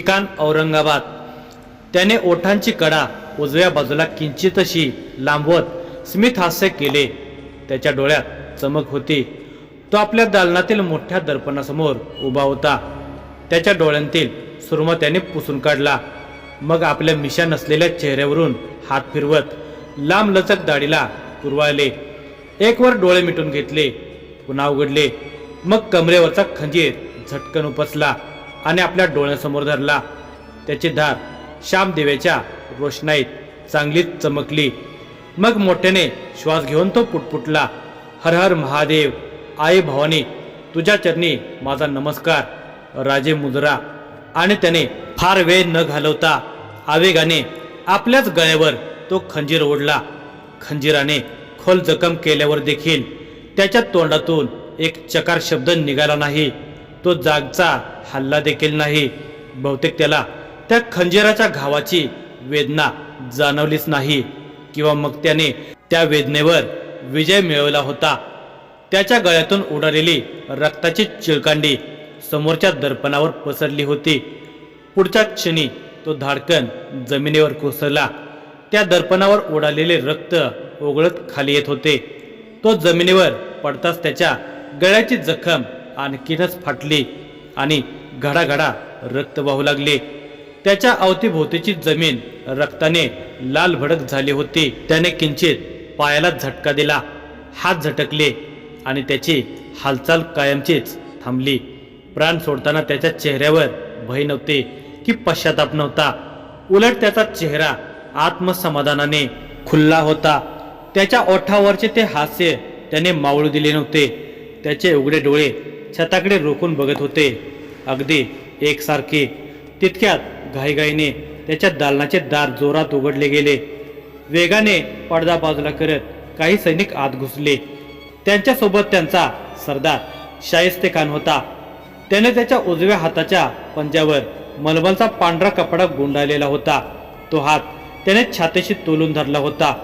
ठिकाण औरंगाबाद. त्याने ओठांची कडा उजव्या बाजूला किंचितशी लांबवत स्मित हास्य केले. त्याच्या डोळ्यात चमक होती. तो आपल्या दालनातील मोठ्या दर्पणासमोर उभा होता. त्याच्या डोळ्यांतील सुरमा त्याने पुसून काढला. मग आपल्या मिशा नसलेल्या चेहऱ्यावरून हात फिरवत लांब लचक दाढीला कुरवाळले एक वर डोळे मिटून घेतले. पुन्हा उघडले. मग कमरेवरचा खंजीर झटकन उपसला. आणि आपल्या डोळ्यासमोर धरला. त्याची धार श्यामदेव्याच्या रोषणाईत चांगलीच चमकली. मग मोठ्याने श्वास घेऊन तो पुटपुटला हर हर महादेव आई भवानी तुझ्या चरणी माझा नमस्कार राजे मुजरा. आणि त्याने फार वेळ न घालवता आवेगाने आपल्याच गळ्यावर तो खंजीर ओढला. खंजीराने खोल जखम केल्यावर देखील त्याच्या तोंडातून एक चकार शब्द निघाला नाही. तो जागचा हल्ला देखील नाही. बहुतेक त्याला त्या खंजिराच्या घावाची वेदना जाणवलीच नाही. किंवा मग त्याने त्या वेदनेवर विजय मिळवला होता. त्याच्या गळ्यातून उडालेली रक्ताची चिळकांडी समोरच्या दर्पणावर पसरली होती. पुढच्या क्षणी तो धाडकन जमिनीवर कोसळला. त्या दर्पणावर उडालेले रक्त ओघळत खाली येत होते. तो जमिनीवर पडताच त्याच्या गळ्याची जखम आणखीनच फाटली आणि घडाघडा रक्त वाहू लागले. त्याच्या अवतीभोवतीची जमीन रक्ताने लाल भडक झाली होती. त्याने किंचित पायाला झटका दिला. हात झटकले आणि त्याची हालचाल कायमचीच थांबली. प्राण सोडताना त्याच्या चेहऱ्यावर भय नव्हते की पश्चाताप नव्हता. उलट त्याचा चेहरा आत्मसमाधानाने खुल्ला होता. त्याच्या ओठावरचे ते हास्य त्याने मावळू दिले नव्हते. त्याचे उघडे डोळे छताकडे रोखून बघत होते. अगदी एकसारखे तितक्यात घाईघाईने त्याच्या दालनाचे दार जोरात उघडले गेले. वेगाने पडदा बाजूला करत काही सैनिक आत घुसले. त्यांच्यासोबत त्यांचा सरदार शाहिस्ते खान होता. त्याने त्याच्या उजव्या हाताच्या पंजावर मलमलचा पांढरा कपडा गुंडाळलेला होता. तो हात त्याने छातीशी तोलून धरला होता.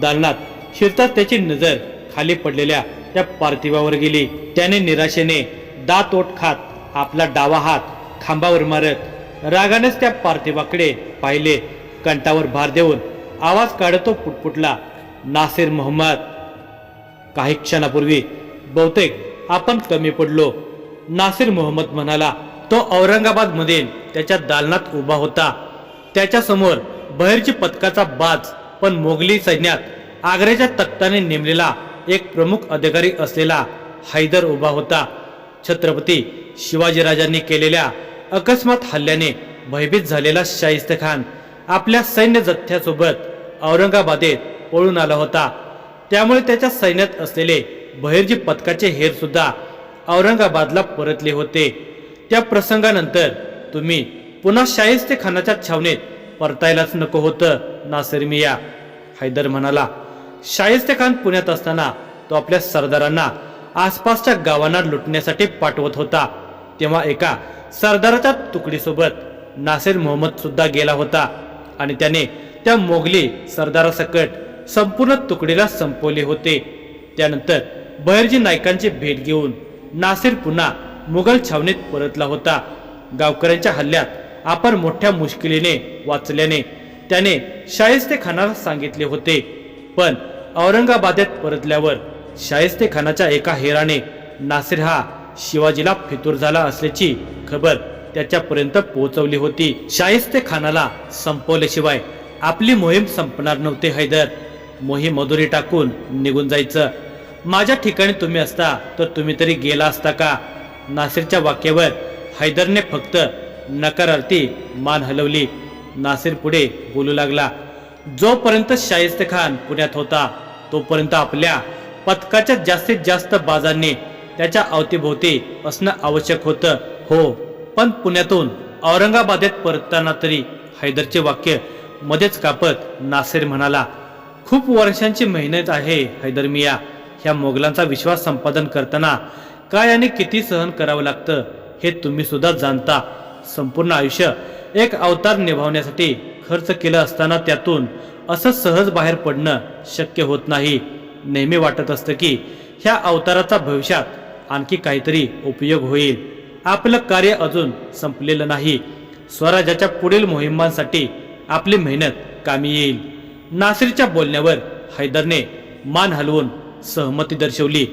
दालनात शिरताच त्याची नजर खाली पडलेल्या त्या पार्थिवावर गेली. त्याने निराशेने दात ओट खात आपला डावा हात खांबावर मारत रागानेच त्या पार्थिवाकडे पाहिले. कंठावर भार देऊन आवाज काढत तो पुटपुटला नासिर मोहम्मद काही क्षणापूर्वी बहुतेक आपण कमी पडलो. नासिर मोहम्मद म्हणाला तो औरंगाबाद मधील त्याच्या दालनात उभा होता. त्याच्यासमोर बहिरची पथकाचा बाज पण मोगली सैन्यात आग्र्याच्या तख्ताने नेमलेला एक प्रमुख अधिकारी असलेला हैदर उभा होता. छत्रपती शिवाजीराजांनी केलेल्या अकस्मात हल्ल्याने भयभीत झालेला शाहिस्त खान आपल्या सैन्य जथ्यासोबत औरंगाबादेत पळून आला होता. त्यामुळे त्याच्या सैन्यात असलेले बहिर्जी पथकाचे हेर सुद्धा औरंगाबादला परतले होते. त्या प्रसंगानंतर तुम्ही पुन्हा शाहिस्ते खानाच्या छावणीत परतायलाच नको होतं नासिर मिया हैदर म्हणाला. शाहिस्ते खान पुण्यात असताना तो आपल्या सरदारांना आसपासच्या गावांना लुटण्यासाठी पाठवत होता. तेव्हा एका सरदाराच्या तुकडीसोबत नासिर मोहम्मद सुद्धा गेला होता आणि त्याने त्या मोगली सरदारासकट संपूर्ण तुकडीला संपवले होते. त्यानंतर बहिर्जी नायकांची भेट घेऊन नासिर पुन्हा मुघल छावणीत परतला होता. गावकऱ्यांच्या हल्ल्यात आपण मोठ्या मुश्किलीने वाचल्याने त्याने शाहिस्ते खानाला सांगितले होते. पण औरंगाबादेत परतल्यावर शाहिस्ते खानाच्या एका हेराने नासिर हा शिवाजीला फितूर झाला असल्याची खबर त्याच्यापर्यंत पोहोचवली होती. शाहिस्ते खानाला संपवल्याशिवाय आपली मोहीम संपणार नव्हते हैदर. मोहीम मधुरी टाकून निघून जायचं. माझ्या ठिकाणी तुम्ही असता तर तुम्ही तरी गेला असता का? नासिरच्या वाक्यावर हैदरने फक्त नकारार्थी मान हलवली. नासिर पुढे बोलू लागला जोपर्यंत शाहिस्ते खान पुण्यात होता तोपर्यंत आपल्या पथकाच्या जास्तीत जास्त बाजांनी त्याच्या अवतीभोवती असणं आवश्यक होतं. हो पण पुण्यातून औरंगाबादेत परतताना तरी हैदरचे वाक्य मध्येच कापत नासिर म्हणाला खूप वर्षांची मेहनत आहे हैदर मिया. ह्या मोगलांचा विश्वास संपादन करताना काय आणि किती सहन करावं लागतं हे तुम्ही सुद्धा जाणता. संपूर्ण आयुष्य एक अवतार निभावण्यासाठी खर्च केलं असताना त्यातून असं सहज बाहेर पडणं शक्य होत नाही. नेहमी वाटत असतं की ह्या अवताराचा भविष्यात आणखी काहीतरी उपयोग होईल. आपलं कार्य अजून संपलेलं नाही. स्वराज्याच्या पुढील मोहिमांसाठी आपली मेहनत कामी येईल. नासिरच्या बोलण्यावर हैदरने मान हलवून सहमती दर्शवली.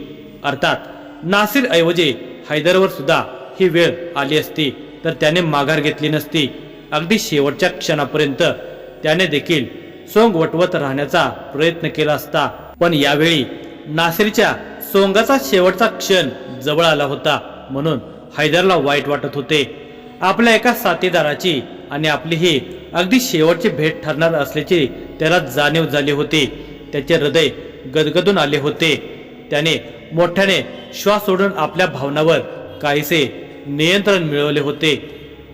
अर्थात नासिर ऐवजी हैदरवर सुद्धा ही वेळ आली असती तर त्याने माघार घेतली नसती. अगदी शेवटच्या क्षणापर्यंत त्याने देखील सोंग वटवत राहण्याचा प्रयत्न केला असता. पण यावेळी नासिरच्या सोंगाचा शेवटचा क्षण जवळ आला होता. म्हणून हैदरला वाईट वाटत होते. आपल्या एका साथीदाराची आणि आपली ही अगदी शेवटची भेट ठरणार असल्याची त्याला जाणीव झाली होती. त्याचे हृदय गदगदून आले होते. त्याने मोठ्याने श्वास सोडून आपल्या भावनावर काहीसे नियंत्रण मिळवले होते.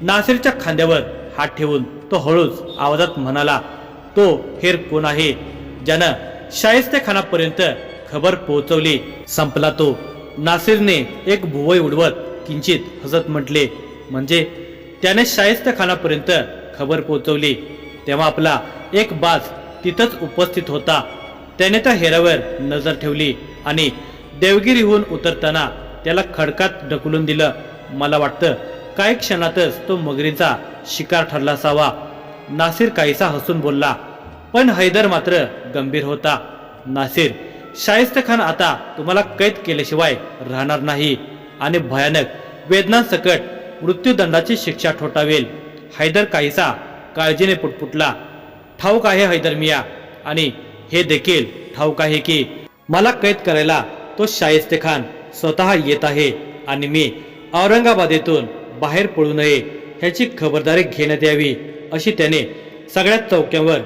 नासिरच्या खांद्यावर हात ठेवून तो हळूच आवाजात म्हणाला तो हेर कोण आहे ज्यानं शाहिस्तेखानापर्यंत खबर पोहोचवली संपला तो. नासिरने एक भुवई उडवत किंचित हसत म्हटले म्हणजे? त्याने शाहिस्तेखानापर्यंत खबर पोहोचवली. तेव्हा आपला एक बाज तिथंच उपस्थित होता. त्याने त्या हेरावर नजर ठेवली आणि देवगिरीहून उतरताना त्याला खडकात ढकलून दिलं. मला वाटतं काही क्षणातच तो मगरीचा शिकार ठरला असावा. नासिर काहीसा हसून बोलला पण हैदर मात्र गंभीर होता. नासिर शाहिस्त खान आता तुम्हाला कैद केल्याशिवाय राहणार नाही आणि भयानक वेदनांसकट मृत्यूदंडाची शिक्षा ठोठावेल. हैदर काहीसा काळजीने पुटपुटला ठाऊक आहे हैदर मिया आणि हे देखील ठाऊक आहे की मला कैद करायला तो शाहिस्ते खान स्वतः येत आहे आणि मी औरंगाबादेतून बाहेर पडू नये ह्याची खबरदारी घेण्यात यावी. अशी त्याने सगळ्याच चौक्यांवर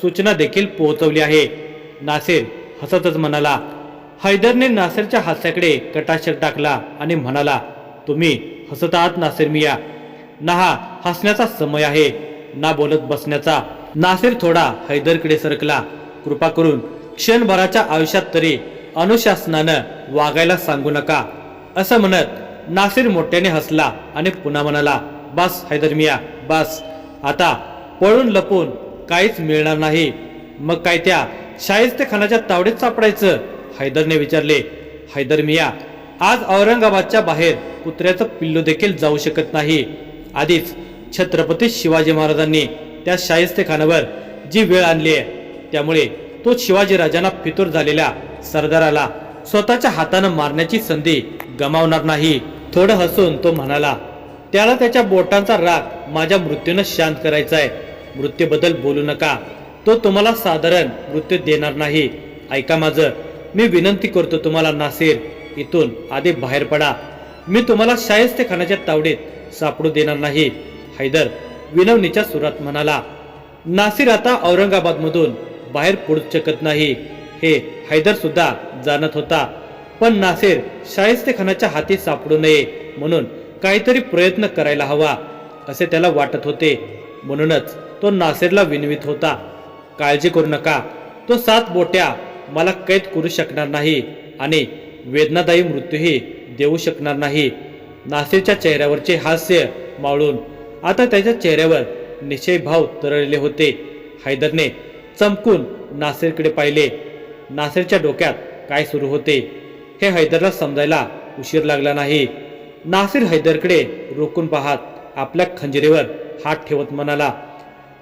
सूचना देखील पोहोचवली आहे. नासिर हसतच म्हणाला हैदरने नासिरच्या हास्याकडे कटाक्षर टाकला आणि म्हणाला तुम्ही हसत आहात नासिर मिया. ना हा हसण्याचा समय आहे ना बोलत बसण्याचा. नासिर थोडा हैदरकडे सरकला. कृपा करून क्षणभराच्या आयुष्यात तरी अनुशासनानं वागायला सांगू नका. असं म्हणत नासिर मोठ्याने हसला आणि पुन्हा म्हणाला बस हैदर मिया बस. आता पळून लपून काहीच मिळणार नाही. मग काय त्या शाहिस्ते खानाच्या तावडीत सापडायचं? हैदरने विचारले हैदर मिया आज औरंगाबादच्या बाहेर कुत्र्याचं पिल्लू देखील जाऊ शकत नाही. आधीच छत्रपती शिवाजी महाराजांनी त्या शाहिस्ते खानावर जी वेळ आणली आहे त्यामुळे तो शिवाजी राजांना फितूर झालेल्या सरदाराला स्वतःच्या हातानं मारण्याची संधी गमावणार नाही. थोडं हसून तो म्हणाला त्याला त्याच्या बोटांचा राग माझ्या मृत्यूनं शांत करायचा आहे मृत्यूबद्दल बोलू नका. तो तुम्हाला साधारण मृत्यू देणार नाही. ऐका माझं. मी विनंती करतो तुम्हाला नासिर. इथून आधी बाहेर पडा. मी तुम्हाला शाहिस्ते खानाच्या तावडीत सापडू देणार नाही. हैदर विनवणीच्या सुरात म्हणाला नासिर आता औरंगाबादमधून बाहेर पडू शकत नाही. हे हैदर सुद्धा जाणत होता. पण नासिर शाहिस्ते खानाच्या हाती सापडू नये म्हणून काहीतरी प्रयत्न करायला हवा असे त्याला वाटत होते. म्हणूनच तो नासिरला विनवित होता. काळजी करू नका. तो सात बोट्या मला कैद करू शकणार नाही आणि वेदनादायी मृत्यूही देऊ शकणार नाही. नासिरच्या चेहऱ्यावरचे हास्य मावळून आता त्याच्या चेहऱ्यावर निश्चय भाव तरळले होते. हैदरने चमकून नासिरकडे पाहिले. नासिरच्या डोक्यात काय सुरू होते हे हैदरला समजायला उशीर लागला नाही. नासिर हैदरकडे रोखून पाहत. आपल्या खंजिरीवर हात ठेवत म्हणाला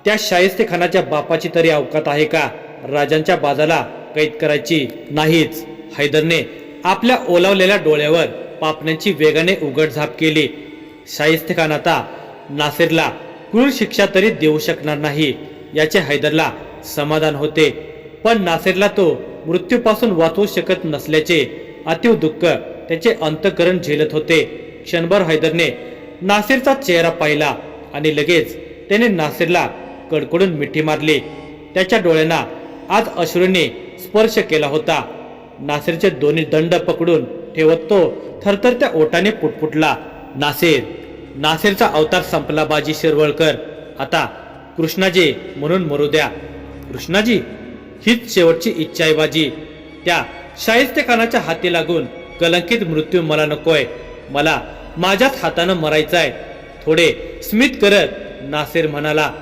त्या शाहिस्ते खानाच्या बापाची तरी अवकात आहे का? राजांच्या बाजाला कैद करायची नाहीच. हैदरने आपल्या ओलावलेल्या डोळ्यावर पापण्यांची वेगाने उघडझाप केली. शाहिस्ते खान आता नासिरला क्रूर शिक्षा तरी देऊ शकणार नाही याचे हैदरला समाधान होते. पण नासिरला तो मृत्यूपासून वाचवू शकत नसल्याचे अतिव दुःख त्याचे अंतकरण झेलत होते. क्षणभर हैदरने नासिरचा चेहरा पाहिला आणि लगेच त्याने नासिरला कडकडून मिठी मारली. त्याच्या डोळ्यांना आज अश्रूने स्पर्श केला होता. नासिरचे दोन्ही दंड पकडून ठेवत तो थरथरत्या ओटाने पुटपुटला. नासिर नासिरचा अवतार संपला बाजी शिरवळकर. आता कृष्णाजी म्हणून मरू द्या. कृष्णाजी हीच शेवटची इच्छा आहे बाजी. त्या शाहिस्ते खानाच्या हाती लागून कलंकित मृत्यू मला नकोय. मला माझ्याच हातानं मरायचं आहे. थोडे स्मित करत नासिर म्हणाला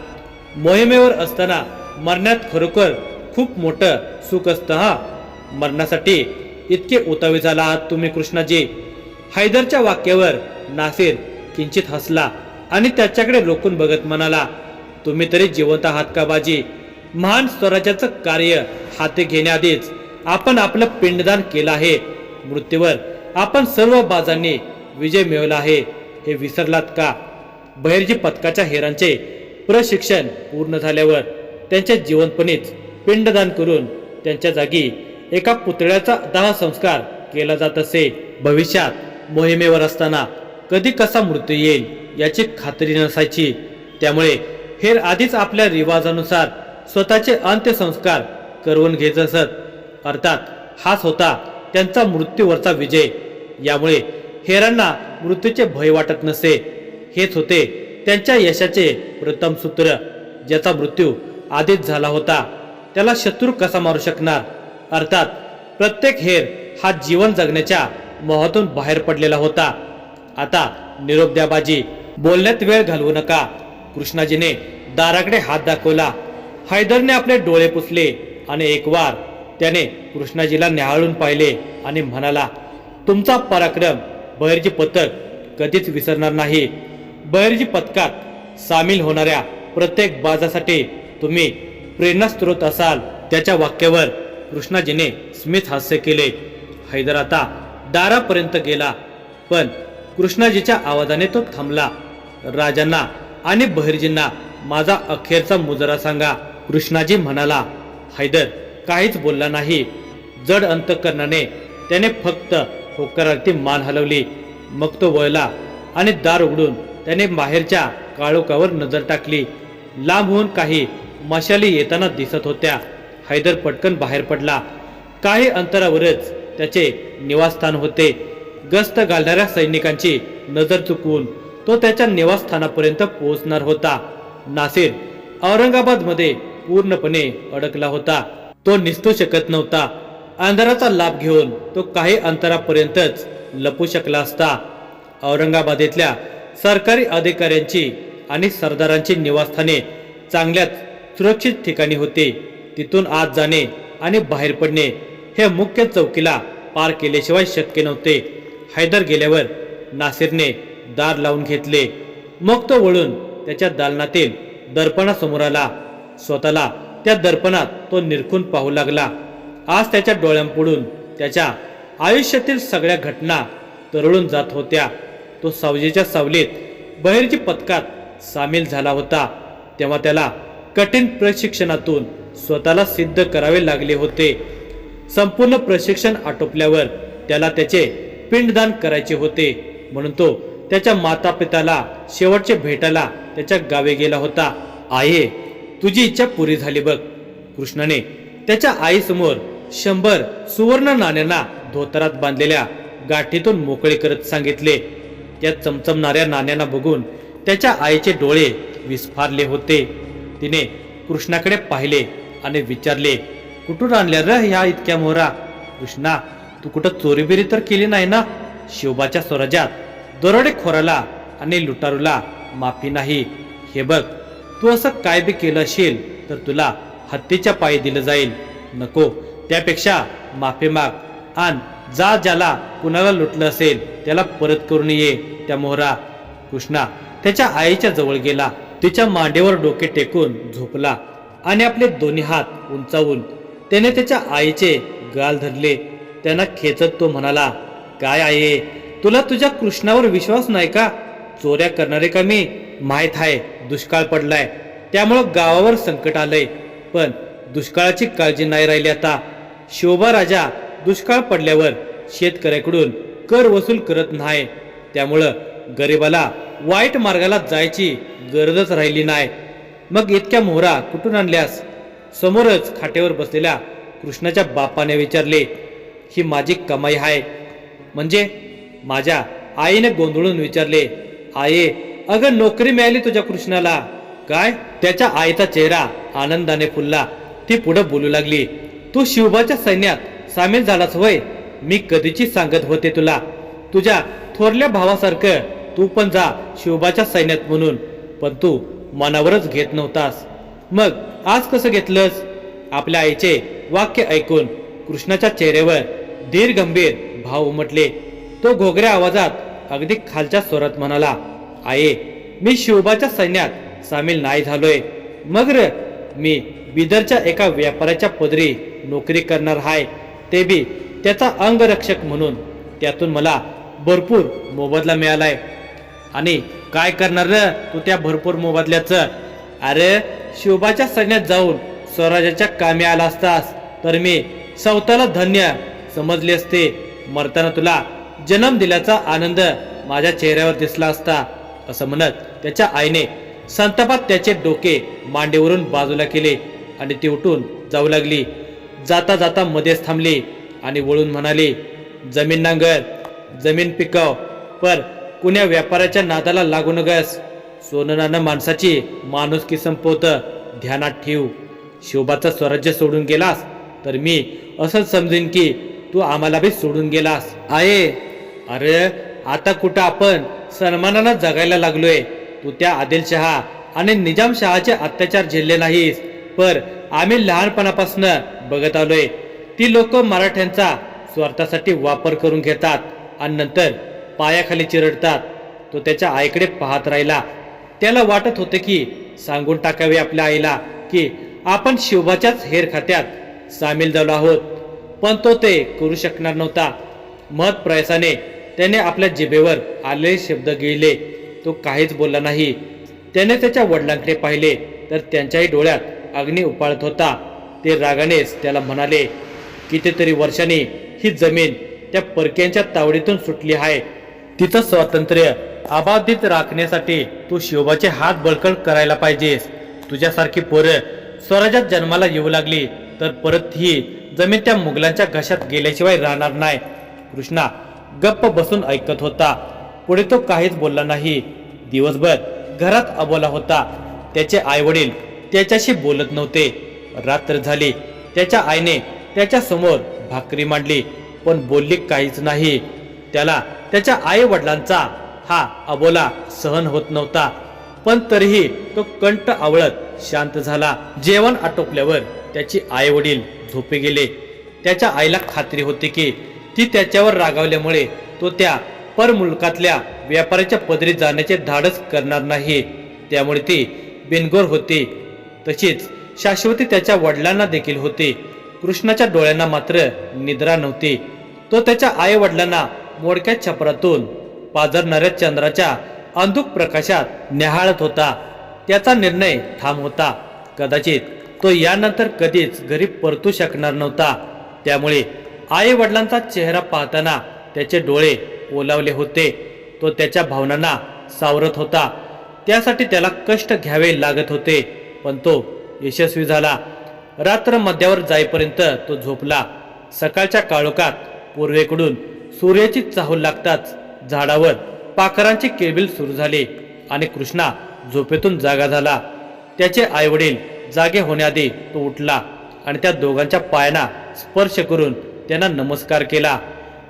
मोहिमेवर असताना मरण्यात खरोखर खूप मोठं सुख असतं हा? मरणासाठी इतके उतावे झाला आहात तुम्ही कृष्णाजी. हैदरच्या वाक्यावर नासिर किंचित हसला आणि त्याच्याकडे रोखून बघत म्हणाला तुम्ही तरी जिवंत आहात का बाजी? महान स्वराज्याचं कार्य हाती घेण्याआधीच आपण आपलं पिंडदान केलं आहे. मृत्यूवर आपण सर्व बाजांनी विजय मिळवला आहे. हे विसरलात का? बहिर्जी पथकाच्या हेरांचे प्रशिक्षण पूर्ण झाल्यावर त्यांच्या जीवनपणीच पिंडदान करून त्यांच्या जागी एका पुतळ्याचा दाह संस्कार केला जात असे. भविष्यात मोहिमेवर असताना कधी कसा मृत्यू येईल याची खात्री नसायची. त्यामुळे हेर आधीच आपल्या रिवाजानुसार स्वतःचे अंत्यसंस्कार करवून घेत असत. अर्थात हाच होता त्यांचा मृत्यूवरचा विजय. यामुळे हेरांना मृत्यूचे भय वाटत नसे. हेच होते त्यांच्या यशाचे प्रथम सूत्र ज्याचा मृत्यू आधीच झाला होता. त्याला शत्रू कसा मारू शकणार? अर्थात प्रत्येक हेर हा जीवन जगण्याच्या मोहातून बाहेर पडलेला होता. आता निरोप द्या बाजी बोलण्यात वेळ घालवू नका. कृष्णाजीने दाराकडे हात दाखवला. हैदरने आपले डोळे पुसले आणि एक वार त्याने कृष्णाजीला न्याहाळून पाहिले आणि म्हणाला तुमचा पराक्रम बहिर्जी पथक कधीच विसरणार नाही. बहिर्जी पथकात सामील होणाऱ्या प्रत्येक बाजासाठी तुम्ही प्रेरणास्त्रोत असाल. त्याच्या वाक्यावर कृष्णाजीने स्मित हास्य केले. हैदर आता दारापर्यंत गेला पण कृष्णाजीच्या आवाजाने तो थांबला. राजांना आणि बहिर्जींना माझा अखेरचा मुजरा सांगा. कृष्णाजी म्हणाला हैदर काहीच बोलला नाही. जड अंतकरणाने त्याने फक्त होकारार्थी मान हलवली. मग तो वळला आणि दार उघडून त्याने बाहेरच्या काळोखावर नजर टाकली. लांब होऊन काही मशाली येताना दिसत होत्या. हैदर पटकन बाहेर पडला. काही अंतरावरच त्याचे निवासस्थान होते. गस्त घालणाऱ्या सैनिकांची नजर चुकवून तो त्याच्या निवासस्थानापर्यंत पोहोचणार होता. नासिर औरंगाबादमध्ये पूर्णपणे अडकला होता. तो निसटू शकत नव्हता. अंधाराचा लाभ घेऊन तो काही अंतरापर्यंतच लपू शकला असता. औरंगाबादेतल्या सरकारी अधिकाऱ्यांची आणि सरदारांची निवासस्थाने चांगल्याच सुरक्षित ठिकाणी होती. तिथून आत जाणे आणि बाहेर पडणे हे मुख्य चौकीला पार केल्याशिवाय शक्य नव्हते. हैदर गेल्यावर नासिरने दार लावून घेतले. मग तो वळून त्याच्या दालनातील दर्पणासमोर आला. स्वतःला त्या दर्पणात तो निरखून पाहू लागला. आज त्याच्या डोळ्यांपुढून त्याच्या आयुष्यातील सगळ्या घटना तरळून जात होत्या. तो सावजीच्या सावलीत बहिरची पथकात सामील झाला होता. तेव्हा त्याला कठीण प्रशिक्षणातून स्वतःला सिद्ध करावे लागले होते. संपूर्ण प्रशिक्षण आटोपल्यावर त्याला त्याचे पिंडदान करायचे होते. म्हणून तो त्याच्या माता पित्याला शेवटचे भेटायला त्याच्या गावे गेला होता. आये तुझी इच्छा पुरी झाली बघ. कृष्णाने त्याच्या आईसमोर शंभर सुवर्ण नाण्यांना धोतरात बांधलेल्या गाठीतून मोकळे करत सांगितले. त्या चमचमणाऱ्या नाण्यांना बघून त्याच्या आईचे डोळे विस्फारले होते. तिने कृष्णाकडे पाहिले आणि विचारले कुठून आणल्या र ह्या इतक्या मोहरा? कृष्णा तू कुठं चोरीबिरी तर केली नाही ना? शिवबाच्या स्वराज्यात दरोडेखोराला आणि लुटारूला माफी नाही. हे बघ तू असं काय बी केलं असेल तर तुला हत्तीच्या पायी दिलं जाईल. नको त्यापेक्षा माफी माग आण जा ज्याला कुणाला लुटलं असेल त्याला परत करून ये त्या मोहरा. कृष्णा त्याच्या आईच्या जवळ गेला. तिच्या मांडीवर डोके टेकून झोपला. आणि आपले दोन्ही हात उंचावून त्याने त्याच्या आईचे गाल धरले. त्यांना खेचत तो म्हणाला काय आहे तुला तुझ्या कृष्णावर विश्वास नाही का? चोऱ्या करणारे का मी? माहीत आहे दुष्काळ पडलाय. त्यामुळं गावावर संकट आलंय. पण दुष्काळाची काळजी नाही राहिली आता. शोभा राजा दुष्काळ पडल्यावर शेतकऱ्याकडून कर वसूल करत नाही. त्यामुळं गरिबाला वाईट मार्गाला जायची गरजच राहिली नाही. मग इतक्या मोहरा कुठून आणल्यास? समोरच खाटेवर बसलेल्या कृष्णाच्या बापाने विचारले ही माझी कमाई आहे. म्हणजे माझ्या आईने गोंधळून विचारले आये अगं नोकरी मिळाली तुझ्या कृष्णाला. काय? त्याच्या आईचा चेहरा आनंदाने फुलला. ती पुढं बोलू लागली. तू शिवबाच्या सैन्यात सामील झालास होय. मी कधीची सांगत होते तुला. तुझ्या थोरल्या भावासारखं तू पण जा शिवबाच्या सैन्यात म्हणून. पण तू मनावरच घेत नव्हतास. मग आज कसं घेतलंस? आपल्या आईचे वाक्य ऐकून कृष्णाच्या चेहऱ्यावर धीर गंभीर भाव उमटले. तो घोगऱ्या आवाजात अगदी खालच्या स्वरात म्हणाला आये मी शिवबाच्या सैन्यात सामील नाही झालोय. मग र मी बिदरच्या एका व्यापाऱ्याच्या पदरी नोकरी करणार आहे ते बी त्याचा अंगरक्षक म्हणून. त्यातून मला भरपूर मोबदला मिळालाय. आणि काय करणार र तू त्या भरपूर मोबदल्याचं? अरे शिवबाच्या सैन्यात जाऊन स्वराज्याच्या कामी आला असतास तर मी स्वतःला धन्य समजले असते. मरताना तुला जन्म दिल्याचा आनंद माझ्या चेहऱ्यावर दिसला असता असं म्हणत त्याच्या आईने संतापात त्याचे डोके मांडीवरून बाजूला केले. आणि ती उठून जाऊ लागली. जाता जाता मध्येच थांबली आणि वळून म्हणाली जमीन नांगर जमीन पिकव पर कुण्या व्यापाऱ्याच्या नादाला लागू नगस. सोनं नाणं माणसाची माणुसकी संपवतं ध्यानात ठेव. शिवबाचं स्वराज्य सोडून गेलास तर मी असं समजेन की तू आम्हाला बी सोडून गेलास. आहे. अरे आता कुठं आपण सन्मानानं जगायला लागलोय? तू त्या आदिलशहा आणि निजामशहाचे अत्याचार झेलले नाहीस. पर आम्ही लहानपणापासून बघत आलोय. ती लोक मराठ्यांचा स्वार्थासाठी वापर करून घेतात आणि नंतर पायाखाली चिरडतात. तो त्याच्या आईकडे पाहत राहिला. त्याला वाटत होते की सांगून टाकावे आपल्या आईला की आपण शिवबाच्याच हेर खात्यात सामील झालो आहोत. पण तो ते करू शकणार नव्हता. मत प्रयासाने त्याने आपल्या जिभेवर आलेले शब्द गिळले. तो काहीच बोलला नाही. त्याने त्याच्या वडिलांकडे पाहिले तर त्यांच्याही डोळ्यात अग्नी उपाळत होता. ते रागानेच त्याला म्हणाले कितीतरी वर्षांनी ही जमीन त्या परक्यांच्या तावडीतून सुटली आहे. तिचं स्वातंत्र्य अबाधित राखण्यासाठी तू शिवबाचे हात बळकट करायला पाहिजेस. तुझ्यासारखी पोरं स्वराज्यात जन्माला येऊ लागली तर परत ही जमीन त्या मुघलांच्या घशात गेल्याशिवाय राहणार नाही. कृष्णा गप्प बसून ऐकत होता. पुढे तो काहीच बोलला नाही. दिवसभर घरात अबोला होता. त्याचे आईवडील त्याच्याशी बोलत नव्हते. रात्र झाली. त्याच्या आईने त्याच्यासमोर भाकरी मांडली पण बोलली काहीच नाही. त्याला त्याच्या आई वडिलांचा हा अबोला सहन होत नव्हता. पण तरीही तो कंठ आवळत शांत झाला. जेवण आटोपल्यावर त्याची आई वडील झोपे गेले. त्याच्या आईला खात्री होती की ती त्याच्यावर रागावल्यामुळे तो त्या परमुलकातल्या व्यापाऱ्याच्या पदरी जाण्याचे धाडस करणार नाही. त्यामुळे ती बिनगोर होती. तशीच शाश्वती त्याच्या वडिलांना देखील होती. कृष्णाच्या डोळ्यांना मात्र निद्रा नव्हती. तो त्याच्या आई वडिलांना मोडक्या छपरातून पाजरणाऱ्या चंद्राच्या अंधुक प्रकाशात निहाळत होता. त्याचा निर्णय ठाम होता. कदाचित तो यानंतर कधीच घरी परतू शकणार नव्हता. त्यामुळे आई वडिलांचा चेहरा पाहताना त्याचे डोळे ओलावले होते. तो त्याच्या भावनांना सावरत होता. त्यासाठी त्याला कष्ट घ्यावे लागत होते. पण तो यशस्वी झाला. रात्र मध्यावर जाईपर्यंत तो झोपला. सकाळच्या काळोखात पूर्वेकडून सूर्याची चाहूल लागताच झाडावर पाखरांची केबिल सुरू झाली आणि कृष्णा झोपेतून जागा झाला. त्याचे आईवडील जागे होण्याआधी तो उठला आणि त्या दोघांच्या पायांना स्पर्श करून त्यांना नमस्कार केला.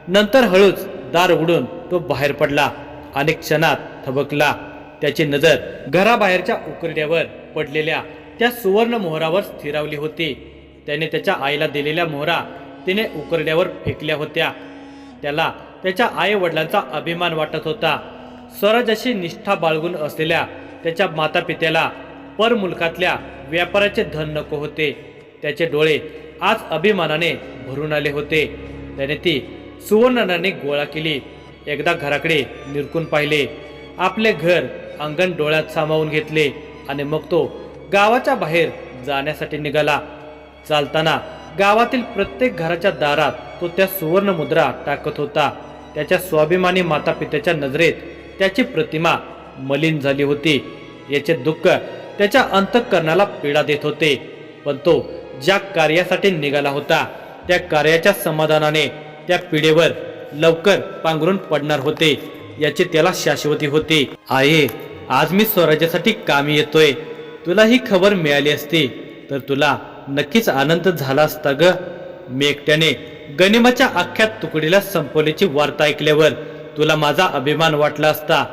नंतर हळूच दार उघडून तो बाहेर पडला आणि क्षणात थबकला. त्याची नजर घराबाहेरच्या उकरड्यावर पडलेल्या त्या सुवर्ण मोहरावर स्थिरावली होती. त्याने त्याच्या आईला दिलेल्या मोहरा तिने उकरड्यावर फेकल्या होत्या. त्याला त्याच्या आई वडिलांचा अभिमान वाटत होता. स्वराज्याशी निष्ठा बाळगून असलेल्या त्याच्या माता पित्याला परमुलकातल्या व्यापाराचे धन नको होते. त्याचे डोळे आज अभिमानाने भरून आले होते. त्याने ती सुवर्णाने गोळा केली. एकदा घराकडे निरकून पाहिले. आपले घर अंगण डोळ्यात सामावून घेतले आणि मग तो गावाच्या बाहेर जाण्यासाठी निघाला. चालताना गावातील प्रत्येक घराच्या दारात तो त्या सुवर्ण मुद्रा टाकत होता. त्याच्या स्वाभिमानी माता पित्याच्या नजरेत त्याची प्रतिमा मलिन झाली होती. याचे दुःख त्याच्या अंतःकरणाला पीडा देत होते. पण तो ज्या कार्यासाठी निघाला होता त्या कार्याच्या समाधानाने त्या पिढेवर लवकर पांघरून पडणार होते याची त्याला शाश्वती होती. आहे आज मी स्वराज्यासाठी कामी येतोय. तुला ही खबर मिळाली असती तर तुला नक्कीच आनंद झाला असता ग. मी एकट्याने गनिमाच्या अख्ख्या तुकडीला संपवल्याची वार्ता ऐकल्यावर तुला माझा अभिमान वाटला असता.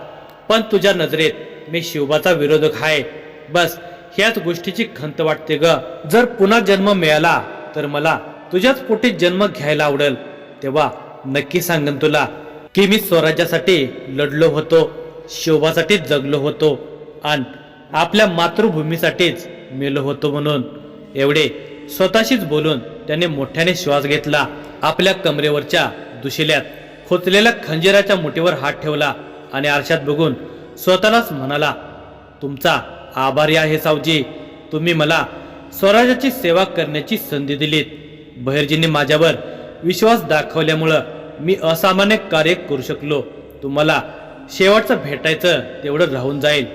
पण तुझ्या नजरेत मी शिवबाचा विरोधक आहे. बस ह्याच गोष्टीची खंत वाटते ग. जर पुन्हा जन्म मिळाला तर मला तुझ्याच पोटी जन्म घ्यायला आवडेल. तेव्हा नक्की सांगन तुला की मी स्वराज्यासाठी लढलो होतो. शोभासाठीच जगलो होतो आणि आपल्या मातृभूमीसाठीच मेलो होतो म्हणून. एवढे स्वतःशीच बोलून त्याने मोठ्याने श्वास घेतला. आपल्या कमरेवरच्या दुशिल्यात खोचलेल्या खंजिराच्या मुठीवर हात ठेवला आणि आरशात बघून स्वतःलाच म्हणाला तुमचा आभारी आहे सावजी. तुम्ही मला स्वराज्याची सेवा करण्याची संधी दिलीत. बहिर्जींनी माझ्यावर विश्वास दाखवल्यामुळं मी असामान्य कार्य करू शकलो. तुम्हाला शेवटचं भेटायचं तेवढं राहून जाईल.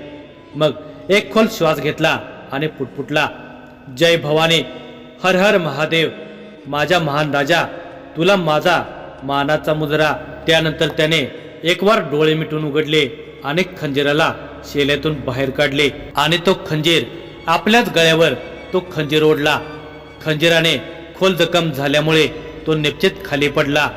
मग एक खोल श्वास घेतला आणि पुटपुटला जय भवानी हर हर महादेव माझ्या महान राजा तुला माझा मानाचा मुजरा. त्यानंतर त्याने एक वार डोळे मिटून उघडले आणि खंजिराला शेल्यातून बाहेर काढले आणि तो खंजीर आपल्याच गळ्यावर तो खंजीर ओढला. खंजिराने खोल जखम झाल्यामुळे तो निश्चित खाली पडला.